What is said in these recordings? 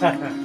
Sir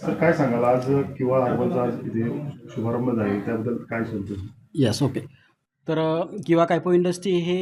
sir काय सांगाल? आज किंवा हर्बलचा आज इथे शुभारंभ झाला. त्याबद्दल काय सांगतो यस ओके तर किंवा कायपो इंडस्ट्री हे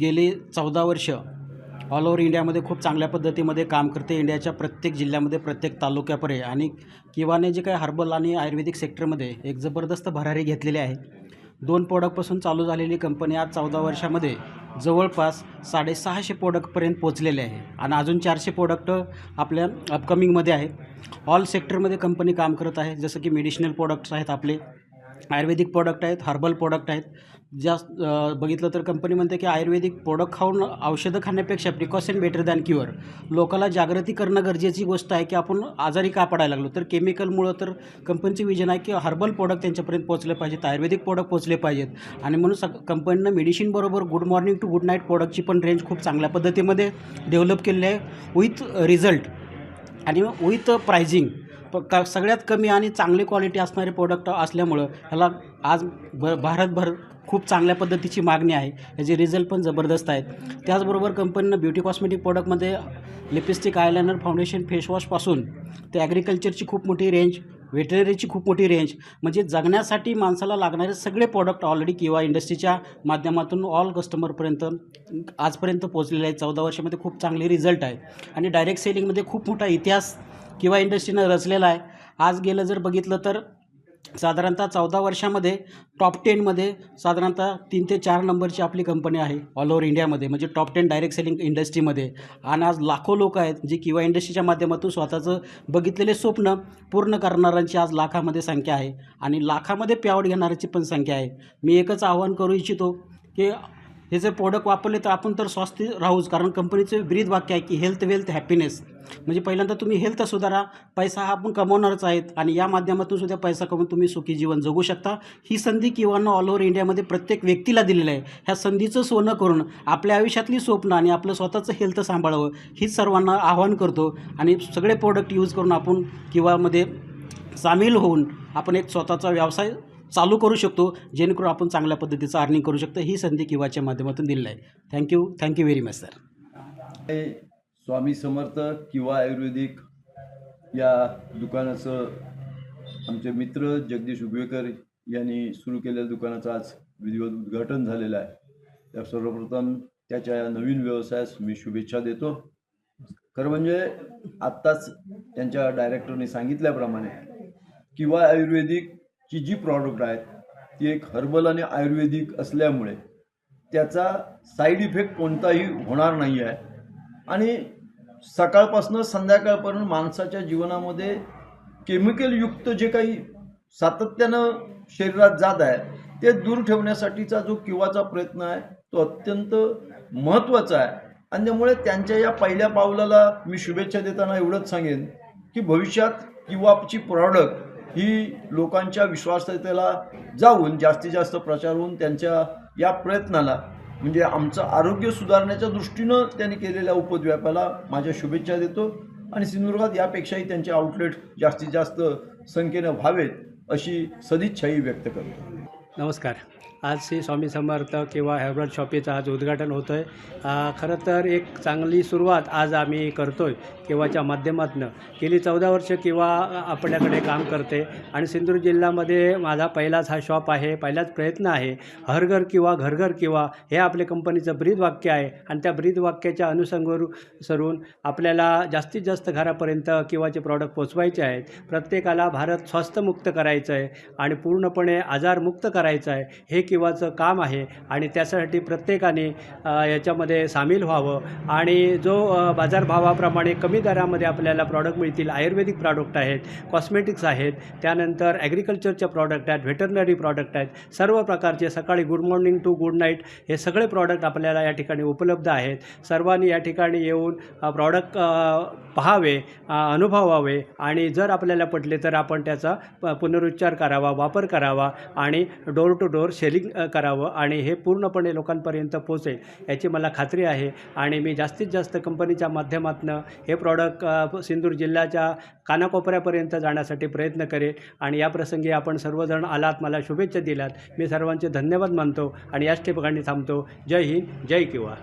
गेली चौदा वर्ष ऑल ओव्हर इंडियामध्ये खूप चांगल्या पद्धतीमध्ये काम करते. इंडियाच्या प्रत्येक जिल्ह्यामध्ये प्रत्येक तालुक्यापर्यंत. आणि किवाने जे काही हर्बल आणि आयुर्वेदिक सेक्टरमध्ये एक जबरदस्त भरारी घेतलेली आहे. दोन प्रोडक्टपासून चालू झालेली कंपनी आज चौदा वर्षामध्ये जवळपास साडेसहाशे प्रोडक्टपर्यंत पोचलेले आहे. आणि अजून चारशे प्रोडक्ट आपल्या अपकमिंगमध्ये आहे ऑल सेक्टरमध्ये कंपनी काम करत आहे. जसं की मेडिशनल प्रोडक्ट्स आहेत आपले आयुर्वेदिक प्रोडक्ट आहेत हर्बल प्रोडक्ट आहेत जास्त बघितलं तर कंपनी म्हणते की आयुर्वेदिक प्रोडक्ट खाऊन औषधं खाण्यापेक्षा प्रिकॉशन बेटर दॅन क्युअर लोकाला जागृती करणं गरजेची गोष्ट आहे की आपण आजारी का पडायला लागलो? तर केमिकलमुळं तर कंपनीचं विजन आहे की हर्बल प्रोडक्ट त्यांच्यापर्यंत पोहोचले पाहिजेत आयुर्वेदिक प्रोडक्ट पोहोचले पाहिजेत. आणि म्हणून स कंपनीनं मेडिसिनबरोबर good morning to good night प्रोडक्टची पण रेंज खूप चांगल्या पद्धतीमध्ये डेव्हलप केलेली आहे. विथ रिझल्ट आणि विथ प्रायझिंग क का सगळ्यात कमी आणि चांगली क्वालिटी असणारे प्रोडक्ट असल्यामुळं ह्याला आज भ भारतभर खूप चांगल्या पद्धतीची मागणी आहे. याचे रिझल्ट पण जबरदस्त आहेत. त्याचबरोबर कंपनीनं ब्युटी कॉस्मेटिक प्रोडक्टमध्ये लिपस्टिक आयलायनर फाउंडेशन फेसवॉशपासून ते ॲग्रिकल्चरची खूप मोठी रेंज व्हेटनरीची खूप मोठी रेंज म्हणजे जगण्यासाठी माणसाला लागणारे सगळे प्रोडक्ट ऑलरेडी किंवा इंडस्ट्रीच्या माध्यमातून ऑल कस्टमरपर्यंत आजपर्यंत पोहोचलेले आहे चौदा वर्षामध्ये खूप चांगले रिझल्ट आहे. आणि डायरेक्ट सेलिंगमध्ये खूप मोठा इतिहास किंवा इंडस्ट्रीनं रचलेला आहे. आज गेलं जर बघितलं तर साधारणतः चौदा वर्षामध्ये टॉप टेनमध्ये साधारणतः तीन ते चार नंबरची आपली कंपनी आहे ऑल ओव्हर इंडियामध्ये म्हणजे टॉप टेन डायरेक्ट सेलिंग इंडस्ट्रीमध्ये आणि आज लाखो लोक आहेत जे किंवा इंडस्ट्रीच्या माध्यमातून स्वतःचं बघितलेले स्वप्न पूर्ण करणाऱ्यांची आज लाखामध्ये संख्या आहे. आणि लाखामध्ये प्यावड घेणाऱ्याची पण संख्या आहे. मी एकच आवाहन करू इच्छितो की हे जर प्रोडक्ट वापरले तर आपण तर स्वस्थ राहूच. कारण कंपनीचं ब्रीद वाक्य आहे की हेल्थ वेल्थ हॅपीनेस म्हणजे पहिल्यांदा तुम्ही हेल्थ सुधारा. पैसा हा आपण कमवणारच आहेत. आणि या माध्यमातून सुद्धा पैसा कमवून तुम्ही सुखी जीवन जगू शकता. ही संधी किंवा ऑल ओव्हर इंडियामध्ये प्रत्येक व्यक्तीला दिलेलं आहे. ह्या संधीचं सोनं करून आपल्या आयुष्यातली स्वप्न आणि आपलं स्वतःचं हेल्थ सांभाळावं हीच सर्वांना आव्हान करतो. आणि सगळे प्रोडक्ट यूज करून आपण किंवामध्ये सामील होऊन आपण एक स्वतःचा व्यवसाय चालू करू शकतो जेणेकरून आपण चांगल्या पद्धतीचं अर्निंग करू शकतो. ही संधी किंवाच्या माध्यमातून दिलेली आहे. Thank you thank you very much sir Swami Samarth किंवा आयुर्वेदिक या दुकानाचं आमचे मित्र जगदीश उभेकर यांनी सुरू केलेल्या दुकानाचं आज विधिवत उद्घाटन झालेलं आहे. त्या सर्वप्रथम त्याच्या या नवीन व्यवसायास मी शुभेच्छा देतो. खरं म्हणजे आत्ताच त्यांच्या डायरेक्टरने सांगितल्याप्रमाणे किंवा आयुर्वेदिक ची जी प्रॉडक्ट आहेत ती एक हर्बल आणि आयुर्वेदिक असल्यामुळे त्याचा साईड इफेक्ट कोणताही होणार नाही आहे. आणि सकाळपासून संध्याकाळपर्यंत माणसाच्या जीवनामध्ये केमिकलयुक्त जे काही सातत्यानं शरीरात जात आहे ते दूर ठेवण्यासाठीचा जो किवाचा प्रयत्न आहे तो अत्यंत महत्त्वाचा आहे. आणि त्यामुळे त्यांच्या या पहिल्या पावलाला मी शुभेच्छा देताना एवढंच सांगेन की भविष्यात किवाची प्रॉडक्ट ही लोकांच्या विश्वासातेला जाऊन जास्तीत जास्त प्रचार होऊन त्यांच्या या प्रयत्नाला म्हणजे आमचं आरोग्य सुधारण्याच्या दृष्टीनं त्यांनी केलेल्या उपद्व्यापाला माझ्या शुभेच्छा देतो. आणि सिंधुदुर्गात यापेक्षाही त्यांचे आउटलेट जास्तीत जास्त संख्येनं व्हावेत अशी सदिच्छाही व्यक्त करतो. नमस्कार. आज श्री स्वामी समर्थ किंवा हॅब्रॉड शॉपीचं आज उद्घाटन होतं आहे खरं तर एक चांगली सुरुवात आज आम्ही करतो आहे किंवाच्या माध्यमातून. गेली चौदा वर्ष किंवा आपल्याकडे काम करते आणि सिंधुदुर्ग जिल्ह्यामध्ये माझा पहिलाच हा शॉप आहे पहिलाच प्रयत्न आहे. हरघर किंवा घरघर किंवा हे आपल्या कंपनीचं ब्रीद वाक्य आहे आणि त्या ब्रीद वाक्याच्या अनुषंगावर सरून आपल्याला जास्तीत जास्त घरापर्यंत किंवाचे प्रॉडक्ट पोचवायचे आहेत प्रत्येकाला भारत स्वास्थ्यमुक्त करायचं आहे आणि पूर्णपणे आजारमुक्त करायचं आहे हे किंवाचं काम आहे आणि त्यासाठी प्रत्येकाने याच्यामध्ये सामील व्हावं. आणि जो बाजारभावाप्रमाणे कमी दरामध्ये आपल्याला प्रॉडक्ट मिळतील आयुर्वेदिक प्रॉडक्ट आहेत कॉस्मेटिक्स आहेत त्यानंतर ॲग्रिकल्चरचे प्रॉडक्ट आहेत व्हेटरनरी प्रॉडक्ट आहेत सर्व प्रकारचे सकाळी good morning to good night हे सगळे प्रॉडक्ट आपल्याला या ठिकाणी उपलब्ध आहेत. सर्वांनी या ठिकाणी येऊन प्रॉडक्ट पहावे अनुभवावे आणि जर आपल्याला पटले तर आपण त्याचा प- पुनरुच्चार करावा वापर करावा आणि डोर टू डोर सेलिंग करावं आणि हे पूर्णपणे लोकांपर्यंत पोचेल याची मला खात्री आहे. आणि मी जास्तीत जास्त कंपनीच्या माध्यमातून हे प्रॉडक्ट सिंधूर जिल्ह्याच्या कानाकोपऱ्यापर्यंत जाण्यासाठी प्रयत्न करेन आणि या प्रसंगी आपण सर्वजण आलात मला शुभेच्छा दिल्यात मी सर्वांचे धन्यवाद मानतो आणि याच ठिकाणी थांबतो. जय हिंद जय किवा.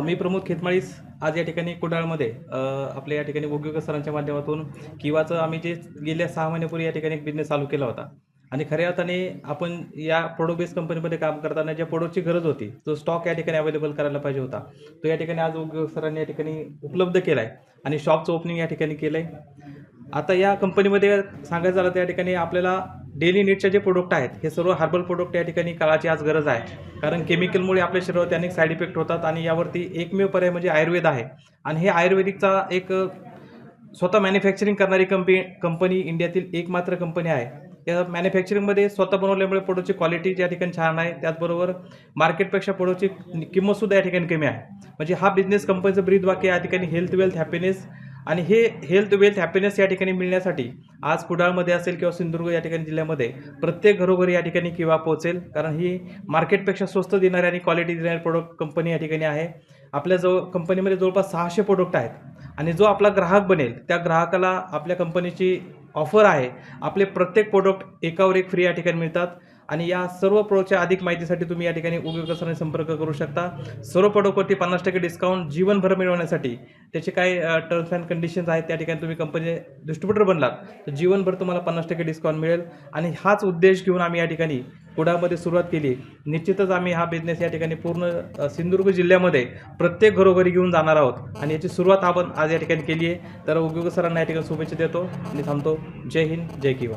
मी प्रमोद खेतमाळीस. आज या ठिकाणी कुडाळमध्ये आपल्या या ठिकाणी गोग्योकर सरांच्या माध्यमातून किवाचं आम्ही जे गेल्या सहा महिन्यापूर्वी या ठिकाणी एक बिझनेस चालू केला होता. आणि खऱ्या अर्थाने आपण या प्रोडक्ट बेस्ड कंपनीमध्ये काम करताना ज्या प्रोडक्टची गरज होती तो स्टॉक या ठिकाणी अवेलेबल करायला पाहिजे होता. तो या ठिकाणी आज उद्योग सरांनी या ठिकाणी उपलब्ध केला आहे आणि शॉपचं ओपनिंग या ठिकाणी केलं आहे आता या कंपनीमध्ये सांगायचं झालं तर या ठिकाणी आपल्याला डेली नीडचे जे प्रोडक्ट आहेत हे सर्व हर्बल प्रोडक्ट या ठिकाणी काळाची आज गरज आहे. कारण केमिकलमुळे आपल्या शरीरावरती अनेक साईड इफेक्ट होतात आणि यावरती एकमेव पर्याय म्हणजे आयुर्वेद आहे. आणि हे आयुर्वेदिकचा एक स्वतः मॅन्युफॅक्चरिंग करणारी कंपनी कंपनी इंडियातील एकमात्र कंपनी आहे. या मॅन्युफॅक्चरिंगमध्ये स्वतः बनवल्यामुळे प्रोडक्टची क्वालिटी या ठिकाणी छान आहे त्याचबरोबर मार्केटपेक्षा प्रोडक्टची किंमतसुद्धा या ठिकाणी कमी आहे. म्हणजे हा बिझनेस कंपनीचं ब्रीद वाक्य या ठिकाणी हेल्थ वेल्थ हॅपीनेस आणि हे हेल्थ वेल्थ हॅपीनेस या ठिकाणी मिळण्यासाठी आज कुडाळमध्ये असेल किंवा सिंधुदुर्ग या ठिकाणी जिल्ह्यामध्ये प्रत्येक घरोघरी या ठिकाणी किंवा पोहोचेल. कारण ही मार्केटपेक्षा स्वस्त देणारी आणि क्वालिटी देणारी प्रोडक्ट कंपनी या ठिकाणी आहे. आपल्या जवळ कंपनीमध्ये जवळपास सहाशे प्रोडक्ट आहेत. आणि जो आपला ग्राहक बनेल त्या ग्राहकाला आपल्या कंपनीची ऑफर आहे. आपले प्रत्येक प्रोडक्ट एकावर एक फ्री या ठिकाणी मिळतात. आणि या सर्व प्रोडक्टच्या अधिक माहितीसाठी तुम्ही या ठिकाणी उद्योगसरांनी संपर्क करू शकता. सर्व प्रोडक्टवरती पन्नास टक्के डिस्काउंट जीवनभर मिळवण्यासाठी. त्याचे काही टर्म्स अँड कंडिशन्स आहेत त्या ठिकाणी तुम्ही कंपनी डिस्ट्रीब्युटर बनलात तर जीवनभर तुम्हाला पन्नास टक्के डिस्काउंट मिळेल. आणि हाच उद्देश घेऊन आम्ही या ठिकाणी कुडामध्ये सुरुवात केली. निश्चितच आम्ही हा बिझनेस या ठिकाणी पूर्ण सिंधुदुर्ग जिल्ह्यामध्ये प्रत्येक घरोघरी घेऊन जाणार आहोत. आणि याची सुरुवात आपण आज या ठिकाणी केली आहे. तर उद्योग सरांना या ठिकाणी शुभेच्छा देतो आणि थांबतो. जय हिंद जय किवा.